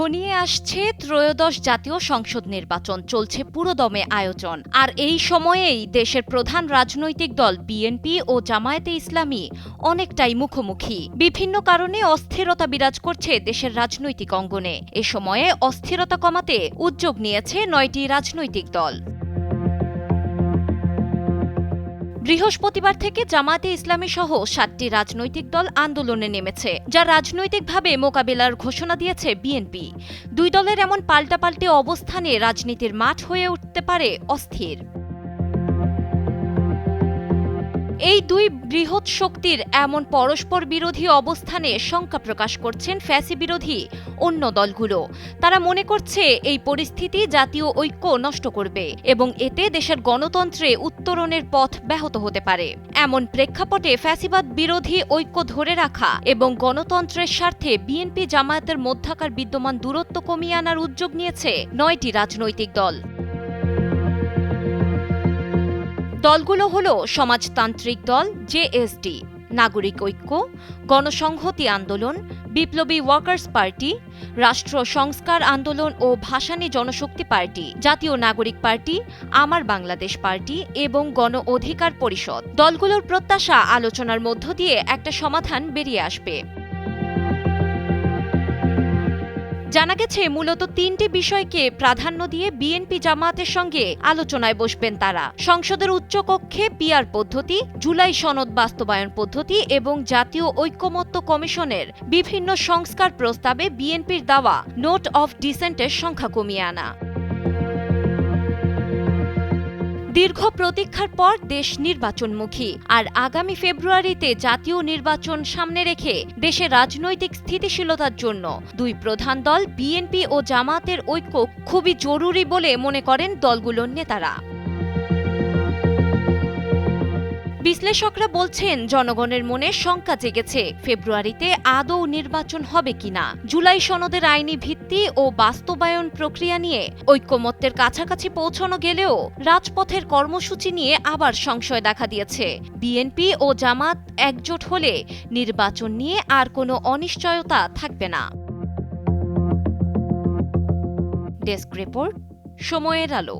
ঘনিয়ে আসছে ত্রয়োদশ জাতীয় সংসদ নির্বাচন। চলছে পুরোদমে আয়োজন। আর এই সময়েই দেশের প্রধান রাজনৈতিক দল বিএনপি ও জামায়াতে ইসলামী অনেকটাই মুখোমুখি। বিভিন্ন কারণে অস্থিরতা বিরাজ করছে দেশের রাজনৈতিক অঙ্গনে। এ সময়ে অস্থিরতা কমাতে উদ্যোগ নিয়েছে নয়টি রাজনৈতিক দল। বৃহস্পতিবার থেকে জামায়াতে ইসলামী সহ সাতটি রাজনৈতিক দল আন্দোলনে নেমেছে, যা রাজনৈতিকভাবে মোকাবেলার ঘোষণা দিয়েছে বিএনপি। দুই দলের এমন পাল্টাপাল্টি অবস্থানে রাজনীতির মাঠ হয়ে উঠতে পারে অস্থির। এই দুই বৃহৎ শক্তির এমন পরস্পর বিরোধী অবস্থানে শঙ্কা প্রকাশ করছেন ফ্যাসি বিরোধী অন্য দলগুলো। তারা মনে করছে এই পরিস্থিতি জাতীয় ঐক্য নষ্ট করবে এবং এতে দেশের গণতন্ত্রে উত্তরণের পথ ব্যাহত হতে পারে। এমন প্রেক্ষাপটে ফ্যাসিবাদ বিরোধী ঐক্য ধরে রাখা এবং গণতন্ত্রের স্বার্থে বিএনপি জামায়াতের মধ্যাকার বিদ্যমান দূরত্ব কমিয়ে আনার উদ্যোগ নিয়েছে নয়টি রাজনৈতিক দল। দলগুলো হল সমাজতান্ত্রিক দল জেএসডি নাগরিক ঐক্য, গণসংহতি আন্দোলন বিপ্লবী ওয়ার্কার্স পার্টি, রাষ্ট্র সংস্কার আন্দোলন ও ভাসানী জনশক্তি পার্টি, জাতীয় নাগরিক পার্টি, আমার বাংলাদেশ পার্টি এবং গণ অধিকার পরিষদ। দলগুলোর প্রত্যাশা আলোচনার মধ্য দিয়ে একটা সমাধান বেরিয়ে আসবে। জানা গেছে, মূলত তিনটি বিষয়কে প্রাধান্য দিয়ে বিএনপি জামাতের সঙ্গে আলোচনায় বসবেন তারা। সংসদের উচ্চকক্ষে পিয়ার পদ্ধতি, জুলাই সনদ বাস্তবায়ন পদ্ধতি এবং জাতীয় ঐক্যমত্য কমিশনের বিভিন্ন সংস্কার প্রস্তাবে বিএনপির দেওয়া, নোট অফ ডিসেন্টের সংখ্যা কমিয়ে আনা। দীর্ঘ প্রতীক্ষার পর দেশ নির্বাচনমুখী। আর আগামী ফেব্রুয়ারিতে জাতীয় নির্বাচন সামনে রেখে দেশে রাজনৈতিক স্থিতিশীলতার জন্য দুই প্রধান দল, বিএনপি ও জামাতের ঐক্য খুবই জরুরি বলে মনে করেন দলগুলোর নেতারা। বিশ্লেষকরা বলছেন, জনগণের মনে শঙ্কা জেগেছে ফেব্রুয়ারিতে আদৌ নির্বাচন হবে কিনা। জুলাই সনদের আইনি ভিত্তি ও বাস্তবায়ন প্রক্রিয়া নিয়ে ঐক্যমত্যের কাছাকাছি পৌঁছানো গেলেও রাজপথের কর্মসূচি নিয়ে আবার সংশয় দেখা দিয়েছে। বিএনপি ও জামাত একজোট হলে নির্বাচন নিয়ে আর কোনো অনিশ্চয়তা থাকবে না। ডেস্ক রিপোর্ট, সময়ের আলো।